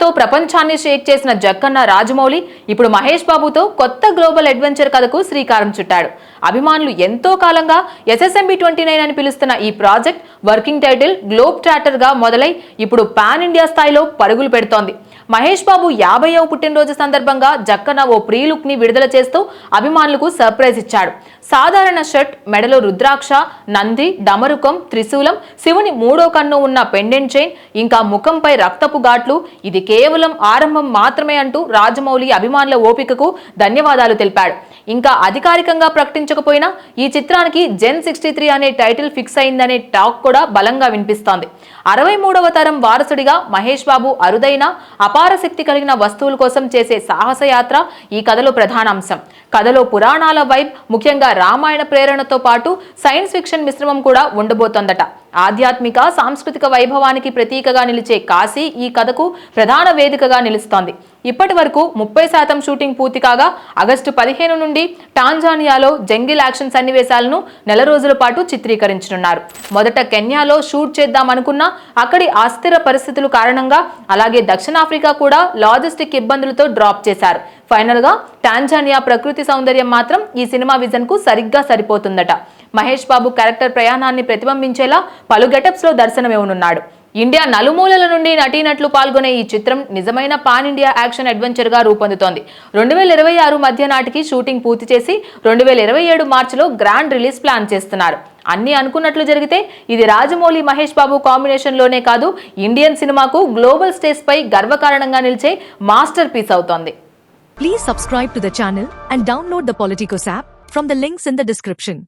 తో ప్రపంచాన్ని షేక్ చేసిన జక్కన్న రాజమౌళి ఇప్పుడు మహేష్ బాబుతో కొత్త గ్లోబల్ అడ్వెంచర్ కథకు శ్రీకారం చుట్టాడు. అభిమానులు ఎంతో కాలంగా ఎస్ఎస్ఎంబి ట్వంటీ నైన్ అని పిలుస్తున్న ఈ ప్రాజెక్ట్ వర్కింగ్ టైటిల్ గ్లోబ్ ట్రాటర్గా మొదలై ఇప్పుడు పాన్ ఇండియా స్థాయిలో పరుగులు పెడుతోంది. మహేష్ బాబు యాభైవ పుట్టినరోజు సందర్భంగా జక్కన ఓ ప్రీ లుక్ని విడుదల చేస్తూ అభిమానులకు సర్ప్రైజ్ ఇచ్చాడు. సాధారణ షర్ట్ మెడలో రుద్రాక్ష నంది డమరుకం త్రిశూలం శివుని మూడో కన్ను ఉన్న పెండెంట్ చైన్ ఇంకా ముఖంపై రక్తపు ఘాట్లు ఇది కేవలం ఆరంభం మాత్రమే అంటూ రాజమౌళి అభిమానుల ఓపికకు ధన్యవాదాలు తెలిపాడు. ఇంకా అధికారికంగా ప్రకటించకపోయినా ఈ చిత్రానికి జెన్ సిక్స్టీ త్రీ అనే టైటిల్ ఫిక్స్ అయిందనే టాక్ కూడా బలంగా వినిపిస్తోంది. అరవై మూడవ తరం వారసుడిగా మహేష్ బాబు అరుదైన అపార శక్తి కలిగిన వస్తువుల కోసం చేసే సాహసయాత్ర ఈ కథలో ప్రధాన అంశం కథలో పురాణాల వైబ్ ముఖ్యంగా రామాయణ ప్రేరణతో పాటు సైన్స్ ఫిక్షన్ మిశ్రమం కూడా ఉండబోతోందట. ఆధ్యాత్మిక సాంస్కృతిక వైభవానికి ప్రతీకగా నిలిచే కాశీ ఈ కథకు ప్రధాన వేదికగా నిలుస్తోంది. ఇప్పటి వరకు ముప్పై శాతం షూటింగ్ పూర్తి కాగా ఆగస్టు పదిహేను నుండి టాంజానియాలో జంగిల్ యాక్షన్ సన్నివేశాలను నెల రోజుల పాటు చిత్రీకరించనున్నారు. మొదట కెన్యాలో షూట్ చేద్దామనుకున్నా అక్కడి అస్థిర పరిస్థితుల కారణంగా అలాగే దక్షిణాఫ్రికా కూడా లాజిస్టిక్ ఇబ్బందులతో డ్రాప్ చేశారు. ఫైనల్గా టాంజానియా ప్రకృతి సౌందర్యం మాత్రం ఈ సినిమా విజన్కు సరిగ్గా సరిపోతుందట. మహేష్ బాబు క్యారెక్టర్ ప్రయాణాన్ని ప్రతిబింబించేలా పలు గెటప్స్లో దర్శనమివ్వనున్నాడు ఇండియా నలుమూలల నుండి నటీనట్లు పాల్గొనే ఈ చిత్రం నిజమైన పాన్ ఇండియా యాక్షన్ అడ్వెంచర్గా రూపొందుతోంది. రెండు వేల ఇరవై ఆరు మధ్య నాటికి షూటింగ్ పూర్తి చేసి రెండు వేల ఇరవై ఏడు మార్చిలో గ్రాండ్ రిలీజ్ ప్లాన్ చేస్తున్నారు. అన్ని అనుకున్నట్లు జరిగితే ఇది రాజమౌళి మహేష్ బాబు కాంబినేషన్లోనే కాదు ఇండియన్ సినిమాకు గ్లోబల్ స్టేజ్ పై గర్వకారణంగా నిలిచే మాస్టర్ పీస్ అవుతోంది. Please subscribe to the channel and download the Politicos app from the links in the description